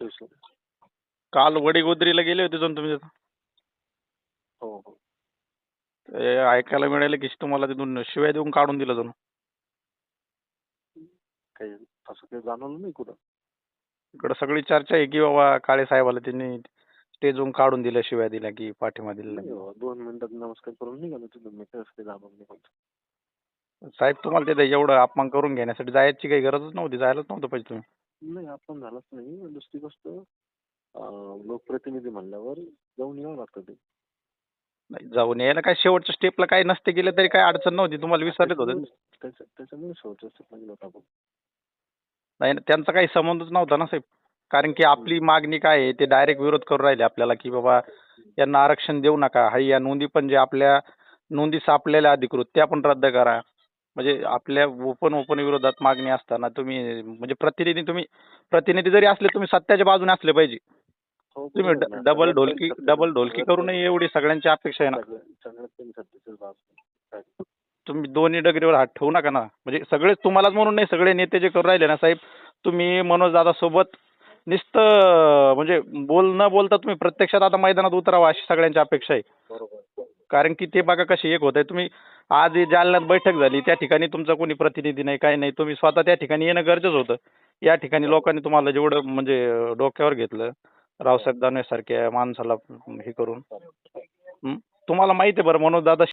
तेच ना. काल वडीगोद्रीला गेले होते जाऊन तुम्ही तिथं. हो हो ते ऐकायला मिळालं की तुम्हाला तिथून शिवाय देऊन काढून दिलं जाऊन काही असं काही जाणवलं नाही कुठं इकडं सगळी चर्चा आहे की बाबा काळे साहेबाला त्यांनी स्टेजवरून काढून दिलं शिवाय दिल्या की पाठिंबा नाही दिला बाबा, दोन मिनिटात नमस्कार करून निघालो तिथून मी कसं काही जाणवलं नाही. साहेब तुम्हाला तिथे एवढं अपमान करून घेण्यासाठी जायची काही गरजच नव्हती जायलाच नव्हतं पाहिजे तुम्ही. नाही आपण झालंच नाही. दुसरी गोष्ट अं, लोकप्रतिनिधी म्हणल्यावर जाऊन यावं लागतं ते. नाही जाऊन यायला काय शेवटच्या स्टेपला काही नसते गेलं तरी काय अडचण नव्हती तुम्हाला विसरलेच होते. त्याच्यामुळे- त्याच्या- त्याच्यामुळे शेवटच्या स्टेपला गेलो होतो आपण. नाही ना, त्यांचा काही संबंधच नव्हता ना साहेब. कारण की आपली मागणी काय आहे ते डायरेक्ट विरोध करून राहिले आपल्याला की बाबा यांना आरक्षण देऊ नका. हाई या नोंदी पण जे आपल्या नोंदी सापलेल्या अधिकृत त्या पण रद्द करा. म्हणजे आपल्या ओपन ओपन विरोधात मागणी असताना तुम्ही म्हणजे प्रतिनिधी तुम्ही प्रतिनिधी जरी असले तुम्ही सत्याच्या बाजूने असले पाहिजे. हो, तुम्ही बरोबर ना. डबल ढोलकी डबल ढोलकी करू नये एवढी सगळ्यांची अपेक्षा आहे ना? तुम्ही दोन्ही डगरीवर हात ठेवू नका ना. म्हणजे सगळेच तुम्हालाच म्हणून नाही सगळे नेते जे करून राहिले ना साहेब तुम्ही मनोज दादा सोबत नुसतं म्हणजे बोल न बोलता तुम्ही प्रत्यक्षात आता मैदानात उतरावा अशी सगळ्यांची अपेक्षा आहे. बरोबर. कारण की ते बघा कशी एक होत आहे तुम्ही आज जालन्यात बैठक झाली त्या ठिकाणी तुमचा कोणी प्रतिनिधी नाही काही नाही. तुम्ही स्वतः त्या ठिकाणी येणं गरजेचं होतं. या ठिकाणी लोकांनी तुम्हाला जेवढं म्हणजे डोक्यावर घेतलं रावसाहेब दानवे सारख्या माणसाला हे करून. हं? तुम्हाला माहिती आहे बरं मनोज दादा